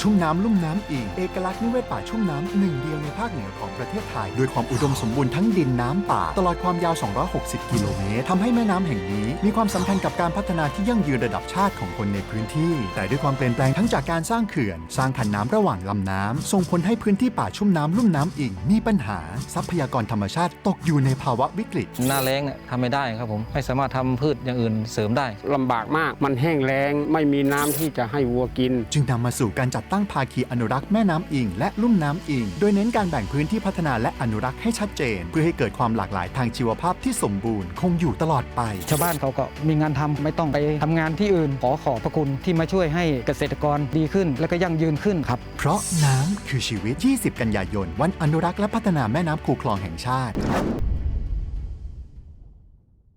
ชุ่มน้ำลุ่มน้ำอิงเอกลักษณ์นิเวศป่าชุ่มน้ำหนึ่งเดียวในภาคเหนือของประเทศไทย ด้วยความอุดมสมบูรณ์ทั้งดินน้ำป่า ตลอดความยาว 260 กิโลเมตรทำให้แม่น้ำแห่งนี้ มีความสำคัญกับการพัฒนาที่ยั่งยืนระดับชาติของคนในพื้นที่ แต่ด้วยความเปลี่ยนแปลงทั้งจากการสร้างเขื่อน สร้างผันน้ำระหว่างลำน้ำส่งผลให้พื้นที่ป่าชุ่มน้ำลุ่มน้ำอิงมีปัญหาทรัพยากรธรรมชาติตกอยู่ในภาวะวิกฤต หน้าแล้งเนี่ยทำไม่ได้ครับผมไม่สามารถทำพืชอย่างอื่นเสริมได้ ลำบากมาก มันแห้งแล้ง ไม่มีน้ำที่จะให้วัวกิน จึงนำมาสู่การจัดตั้งภาคีอนุรักษ์แม่น้ำอิง และลุ่มน้ำอิง โดยเน้นการแบ่งพื้นที่พัฒนาและอนุรักษ์ให้ชัดเจน เพื่อให้เกิดความหลากหลายทางชีวภาพที่สมบูรณ์คงอยู่ตลอดไป ชาวบ้านเขาก็มีงานทำไม่ต้องไปทำงานที่อื่น ขอขอบพระคุณที่มาช่วยให้เกษตรกรดีขึ้น และก็ยั่งยืนขึ้นครับ เพราะน้ำคือชีวิต 20 กันยายน วันอนุรักษ์และพัฒนาแม่น้ำคูคลองแห่งชาติ